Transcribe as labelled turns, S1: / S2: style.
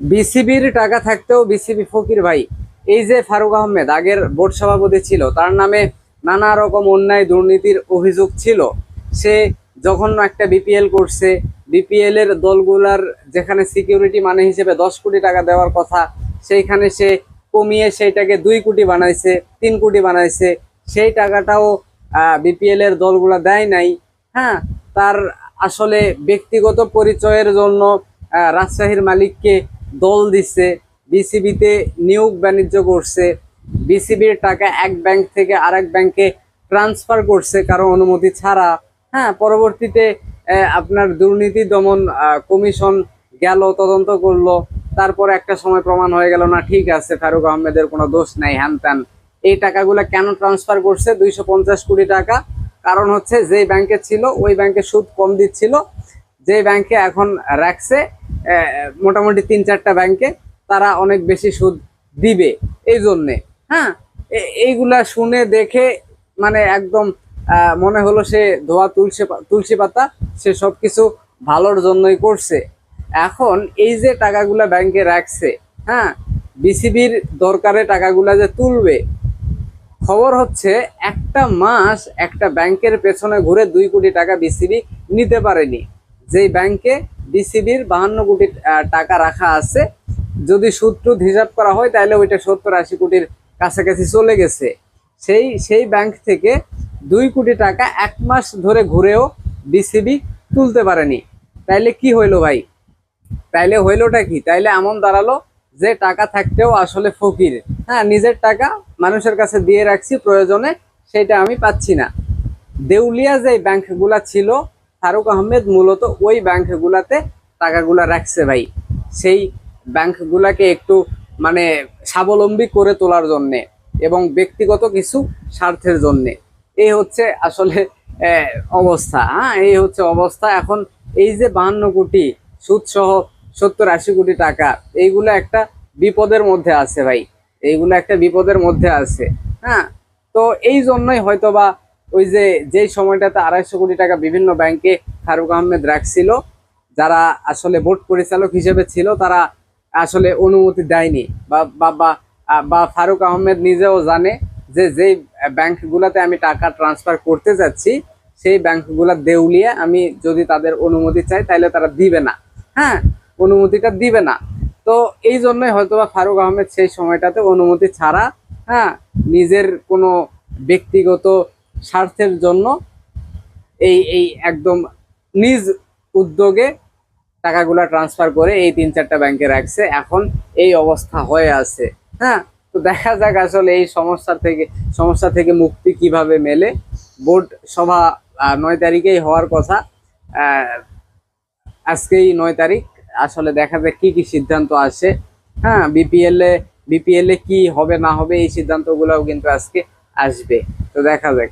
S1: বিসিবির টাকা থাকতেও বিসিবি ফকির ভাই। এই যে ফারুক আহমেদ, আগের বোর্ড সভাপতি ছিল, তার নামে নানা রকম অন্যায় দুর্নীতির অভিযোগ ছিল। সে যখন একটা বিপিএল করছে। বিপিএল এর দলগুলার যেখানে সিকিউরিটি মানে হিসেবে দশ কোটি টাকা দেওয়ার কথা, সেইখানে সে কমিয়ে সেইটাকে দুই কোটি বানাইছে, তিন কোটি বানাইছে। সেই টাকাটাও বিপিএল এর দলগুলা দেয় নাই। হ্যাঁ তার আসলে ব্যক্তিগত পরিচয়ের জন্য রাজশাহীর মালিককে দল দিচ্ছে, বিসিবিতে নিয়োগ বাণিজ্য করছে, বিসিবির টাকা এক ব্যাংক থেকে আরেক ব্যাংকে ট্রান্সফার করছে কারও অনুমতি ছাড়া। হ্যাঁ পরবর্তীতে আপনার দুর্নীতি দমন কমিশন গেল, তদন্ত করল। তারপর একটা সময় প্রমাণ হয়ে গেল, না, ঠিক আছে, ফারুক আহমেদের কোনো দোষ নাই, হ্যান এই টাকাগুলো কেন ট্রান্সফার করছে? দুইশো পঞ্চাশ কোটি টাকা। কারণ হচ্ছে যে ব্যাংকে ছিল, ওই ব্যাংকে সুদ কম দিচ্ছিল। যে ব্যাংকে এখন রাখছে মোটামুটি তিন চারটা ব্যাংকে তারা অনেক বেশি সুদ দিবে। এই জন্যে হ্যাঁ? এইগুলা শুনে দেখে মানে একদম মনে হলো সে ধোয়া তুলসী তুলসী পাতা, সে সব কিছু ভালোর জন্যই করছে। এখন এই যে টাকাগুলা ব্যাংকে রাখছে হ্যাঁ? বিসিবির দরকারে টাকাগুলা যে তুলবে, খবর হচ্ছে একটা মাস একটা ব্যাংকের পেছনে ঘুরে দুই কোটি টাকা বিসিবি নিতে পারেনি। যেই ব্যাংকে বিসিবির বাহান্ন কোটি টাকা রাখা আছে। যদি সুদ হিসাব করা হয়, তাহলে ওইটা সত্তর আশি কোটির কাছাকাছি চলে গেছে। সেই সেই ব্যাংক থেকে দুই কোটি টাকা এক মাস ধরে ঘুরেও বিসিবি তুলতে পারেনি। তাইলে কি হইল ভাই? তাইলে হইলোটা কি? তাইলে এমন দাঁড়াল যে টাকা থাকতেও আসলে ফকির। হ্যাঁ নিজের টাকা মানুষের কাছে দিয়ে রাখছি, প্রয়োজনে সেটা আমি পাচ্ছি না। দেউলিয়া যে ব্যাংকগুলা ছিল ফারুক আহমেদ মূলত ওই ব্যাংকগুলাতে টাকাগুলা রাখছে ভাই। সেই ব্যাংকগুলাকে একটু মানে স্বাবলম্বী করে তোলার জন্যে এবং ব্যক্তিগত কিছু স্বার্থের জন্যে। এই হচ্ছে আসলে অবস্থা হ্যাঁ? এই হচ্ছে অবস্থা। এখন এই যে বাহান্ন কোটি সুদ সহ সত্তর আশি কোটি টাকা, এইগুলো একটা বিপদের মধ্যে আছে ভাই। এইগুলো একটা বিপদের মধ্যে আছে হ্যাঁ? তো এই জন্যই হয়তোবা ওই যে, যেই সময়টাতে আড়াইশো কোটি টাকা বিভিন্ন ব্যাংকে ফারুক আহমেদ রাখছিল, যারা আসলে বোর্ড পরিচালক হিসেবে ছিল, তারা আসলে অনুমতি দেয়নি। বা, বা- ফারুক আহমেদ নিজেও জানে যে, যেই ব্যাংকগুলোতে আমি টাকা ট্রান্সফার করতে যাচ্ছি, সেই ব্যাংকগুলো দেউলিয়ে আমি যদি তাদের অনুমতি চাই তাহলে তারা দিবে না। হ্যাঁ অনুমতিটা দিবে না। তো এই জন্যই হয়তোবা ফারুক আহমেদ সেই সময়টাতে অনুমতি ছাড়া হ্যাঁ নিজের কোনো ব্যক্তিগত স্বার্থের জন্য এই এই একদম নিজ উদ্যোগে টাকাগুলা ট্রান্সফার করে এই তিন চারটা ব্যাংকে রাখছে। এখন এই অবস্থা হয়ে আছে। হ্যাঁ? তো দেখা যাক আসলে এই সমস্যা থেকে সমস্যা থেকে মুক্তি কীভাবে মেলে। বোর্ড সভা নয় তারিখেই হওয়ার কথা। আজকেই নয় তারিখ। আসলে দেখা যাক কি কি সিদ্ধান্ত আসে। হ্যাঁ? বিপিএল এ বিপিএল এ কি হবে, না হবে এই সিদ্ধান্তগুলোও কিন্তু আজকে আসবে। তো দেখা যাক।